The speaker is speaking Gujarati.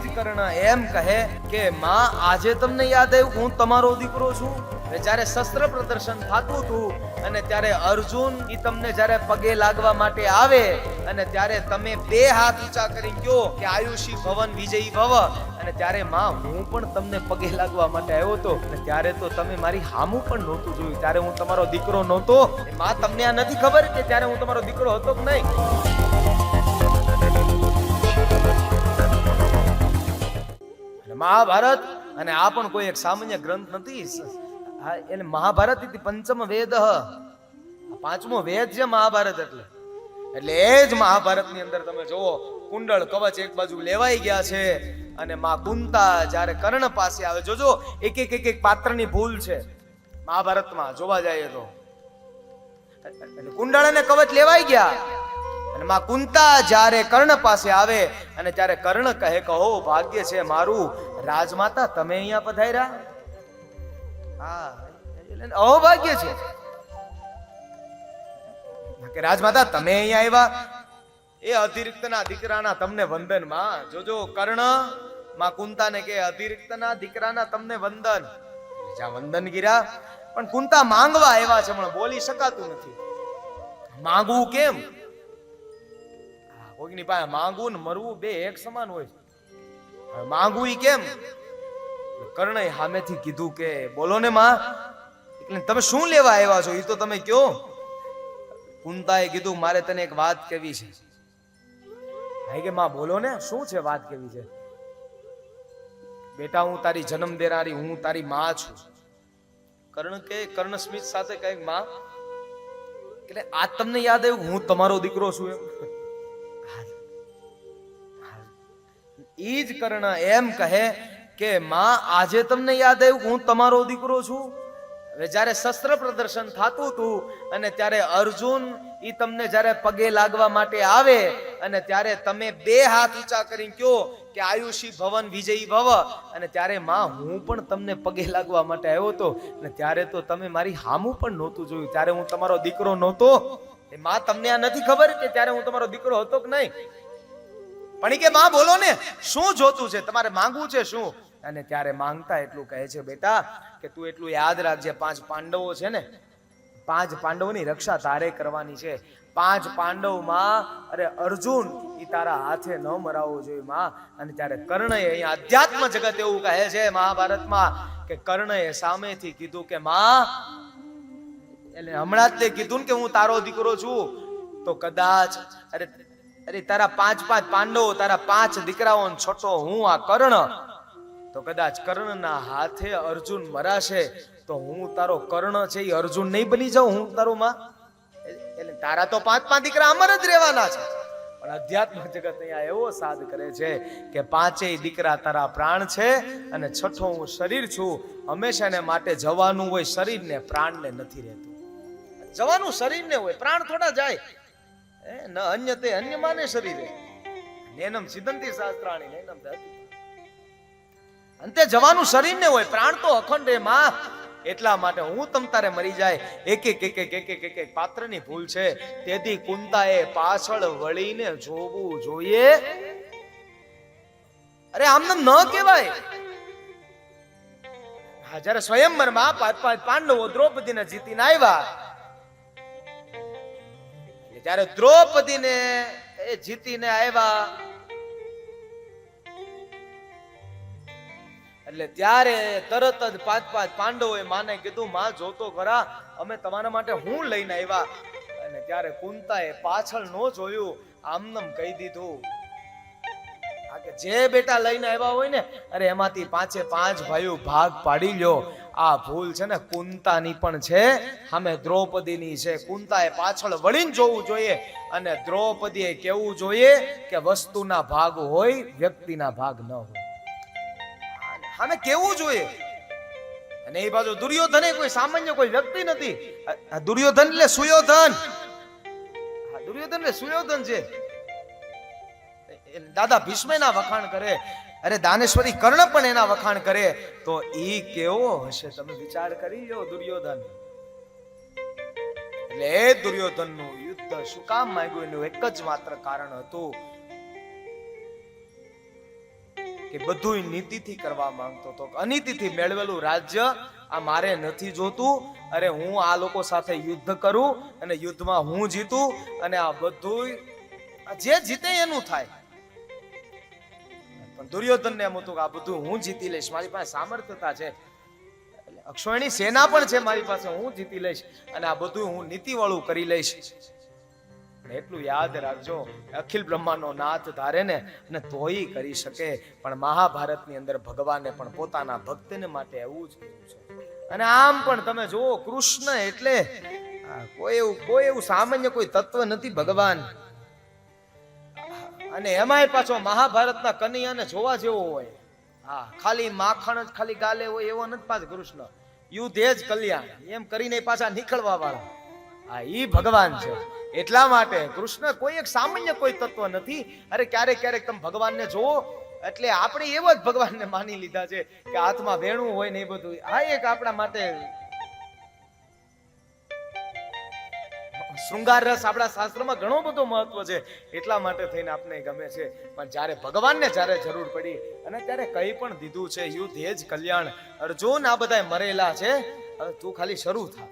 જ કર્ણ એમ કહે કે, માં, આજે તમને યાદ આવ્યું, હું તમારો દીકરો છું. જ્યારે શસ્ત્ર પ્રદર્શન થતું હતું અને ત્યારે અર્જુન એ તમને જ્યારે પગે લાગવા માટે આવે અને ત્યારે તમે બે હાથ ઊંચા કરી ગયો કે, આયુષી ભવન વિજયી ભવ. અને ત્યારે, માં, હું પણ તમને પગે લાગવા માટે આવ્યો હતો. અને ત્યારે તો તમે મારી હામું પણ નહોતું જોયું. ત્યારે હું તમારો દીકરો નહોતો. માં, તમને આ નથી ખબર કે ત્યારે હું તમારો દીકરો હતો કે નહીં? મહાભારત અને આ પણ કોઈ એક સામાન્ય ગ્રંથ નથી. એટલે મહાભારત પંચમ વેદ. પાંચમો વેદ છે મહાભારત એટલે. એટલે એ જ મહાભારતની અંદર તમે જુઓ, કુંડળ કવચ એક બાજુ લેવાઈ ગયા છે અને માં કુંતા જ્યારે કર્ણ પાસે આવે, જોજો, એક એક એક એક પાત્રની ભૂલ છે. મહાભારતમાં જોવા જઈએ તો. કુંડળ અને કવચ લેવાઈ ગયા. અને માં કુંતા જ્યારે કર્ણ પાસે આવે અને ત્યારે કર્ણ કહે કહો ભાગ્ય છે મારું. રાજમાતા, તમે અહીંયા પધાર્યા? હા અહોભાગ્ય છે. કે રાજમાતા, તમે અહીંયા આવ્યા? એ અતિરિક્તના દીકરાના તમને વંદનમાં જોજો કર્ણ, માં કુંતાને કે, અતિરિક્તના દીકરાના તમને વંદન. જ્યાં વંદન ગીરા, પણ કુંતા માંગવા આવ્યા છે, પણ બોલી શકાતું નથી. માંગવું કેમ? હા, કોઈકની પાસે માંગવું ને મરવું બે એક સમાન હોય છે. એ કેમ? કર્ણએ સામેથી કીધું કે બોલો ને માં એટલે તમે શું લેવા આવ્યા છો? એ તો તમે કયો. કુંતાએ કીધું મારે તને એક વાત કેવી છે. ભાઈ કે માં બોલો ને શું છે વાત કેવી છે? બેટા હું તારી જન્મ દેનારી હું તારી માં છું. કર્ણ કે કર્ણ સ્મિત સાથે કંઈકમાં એટલે આ તમને યાદ આવ્યું હું તમારો દીકરો છું એમ? ઈ જ કર્ણ એમ કહે કે, માં, આજે તમને યાદ આવ્યું હું તમારો દીકરો છું? હવે જ્યારે શસ્ત્ર પ્રદર્શન થતું હતું અને ત્યારે અર્જુન એ તમને જ્યારે પગે લાગવા માટે આવે અને ત્યારે તમે બે હાથ ઊંચા કરીને કહો કે, આયુષી ભવન વિજયી ભવ. અને ત્યારે, માં, હું પણ તમને પગે લાગવા માટે આવ્યો હતો. અને ત્યારે તો તમે મારી હામું પણ નહોતું જોયું. ત્યારે હું તમારો દીકરો નહોતો. એ માં, તમને આ નથી ખબર કે ત્યારે હું તમારો દીકરો હતો કે નહીં? પણ એ કે માં બોલો ને, શું જોતું છે? તમારે માંગવું છે શું? અને ત્યારે માંગતા એટલું કહે છે, બેટા, કે તું એટલું યાદ રાખજે, પાંચ પાંડવો છે ને, પાંચ પાંડવોની રક્ષા તારે કરવાની છે. પાંચ પાંડવમાં, અરે અર્જુન એ તારા હાથે ન મરાવવો જોઈએ, માં. અને ત્યારે કર્ણએ અહીંયા અધ્યાત્મ જગત એવું કહે છે મહાભારતમાં, કે કર્ણએ સામેથી કીધું કે, માં, એટલે હમણાં જ તે કીધું ને કે હું તારો દીકરો છું. તો કદાચ, અરે અરે, તારા પાંચ પાંચ પાંડવો, તારા પાંચ દીકરાઓ છોટો હું આ કર્ણ. તો કદાચ કર્ણના હાથે અર્જુન મરાશે, તો હું તારો કર્ણ છે એ અર્જુન નહીં બની જાઉં હું તારો માં? એટલે તારા તો પાંચ પાંચ દીકરા અમર જ રહેવાના છે. પણ અધ્યાત્મ જગત અહીંયા એવો સાદ કરે છે કે પાંચેય દીકરા તારા પ્રાણ છે અને છઠ્ઠો હું શરીર છું. હંમેશાને માટે જવાનું હોય શરીરને પ્રાણને નથી રહેતું. જવાનું શરીરને હોય, પ્રાણ થોડા જાય ન અન્ય તે અન્ય માને શરીરે નેનમ સિદ્ધંતિ શાસ્ત્રાણી, નેનમ અંતે જવાનું શરીર ને હોય, પ્રાણ તો અખંડમાં. એટલા માટે હું તમ તારે મરી જાય. એક એક એક એક એક એક એક પાત્રની ભૂલ છે. તેથી કુંતા એ પાછળ વળીને જોવું જોઈએ. અરે આમને ન કહેવાય. હા, જ્યારે સ્વયંવરમાં પાંચ પાંચ પાંડવો દ્રૌપદીને જીતીને આવ્યા જ્યારે દ્રૌપદીને એ જીતીને આવ્યા, એટલે ત્યારે તરત જ પાંચ પાંચ પાંડવોએ માને કીધું, માં જોતો ખરા, અમે તમારા માટે હું લઈને આવ્યા. અને ત્યારે કુંતાએ પાછળ નો જોયું, આમનમ કહી દીધું જે બેટા લઈને આવ્યા હોય ને, અરે એમાંથી પાંચે પાંચ ભાઈઓ ભાગ પાડી લ્યો. આ ભૂલ છે ને કુંતાની પણ છે. સામે દ્રૌપદીની છે. કુંતાએ પાછળ વળીને જોવું જોઈએ અને દ્રૌપદીએ કેવું જોઈએ કે વસ્તુના ભાગ હોય, વ્યક્તિના ભાગ ન હોય. આને કેવું જોઈએ. અને એ બાજુ દુર્યોધન એ કોઈ સામાન્ય કોઈ વ્યક્તિ નથી. દુર્યોધન એટલે સુયોધન. દુર્યોધન એટલે સુયોધન છે. દાદા ભીષ્મના વખાણ કરે. અરે દાનેશ્વરી કર્ણ પણ એના વખાણ કરે, તો ઈ કેવો હશે? તમે વિચાર કરી લો દુર્યોધન. એટલે એ દુર્યોધનનું યુદ્ધ શું કામ માંગ્યું? એનું એક જ માત્ર કારણ હતું કે બધું નીતિથી કરવા માંગતો હતો. અનીતિથી મેળવેલું રાજ્ય આ મારે નથી જોતું. અરે હું આ લોકો સાથે યુદ્ધ કરું અને યુદ્ધમાં હું જીતું અને આ બધું જે જીતે એનું થાય. પણ દુર્યોધનને એમ હતું કે આ બધું હું જીતી લઈશ. મારી પાસે સામર્થ્યતા છે. એટલે સેના પણ છે મારી પાસે, હું જીતી લઈશ અને આ બધું હું નીતિવાળું કરી લઈશ. એટલું યાદ રાખજો, અખિલ બ્રહ્માનો નાથ ધારે ને અને તોય કરી શકે. પણ મહાભારતની અંદર ભગવાને પણ પોતાના ભક્તને માટે એવું જ કર્યું છે. અને આમ પણ તમે જુઓ, કૃષ્ણ એટલે કોઈ એવું કોઈ એવું સામાન્ય કોઈ તત્વ નથી ભગવાન. અને એમાંય પાછો મહાભારતના કનૈયાને જોવા જેવો હોય. હા, ખાલી માખણ જ ખાલી ગાલે હોય એવો નથી પાછ કૃષ્ણ. યુદ્ધ જ કલ્યાણ. એમ કરીને પાછા નીકળવા વાળા. હા, ઈ ભગવાન છે. એટલા માટે કૃષ્ણ કોઈ એક સામાન્ય કોઈ તત્વ નથી. અરે ક્યારેક ક્યારેક તમે ભગવાનને જોવો એટલે આપણે એવો જ ભગવાનને માની લીધા છે કે હાથમાં વેણું હોય ને એ બધું. આ એક આપણા માટે શૃંગાર રસ આપણા શાસ્ત્રમાં ઘણો બધો મહત્વ છે. એટલા માટે થઈને આપને ગમે છે. પણ જ્યારે ભગવાનને જ્યારે જરૂર પડી અને ત્યારે કંઈ પણ દીધું છે, યુદ્ધ, એ જ કલ્યાણ, અર્જુન આ બધા મરેલા છે. તું ખાલી શરૂ થા.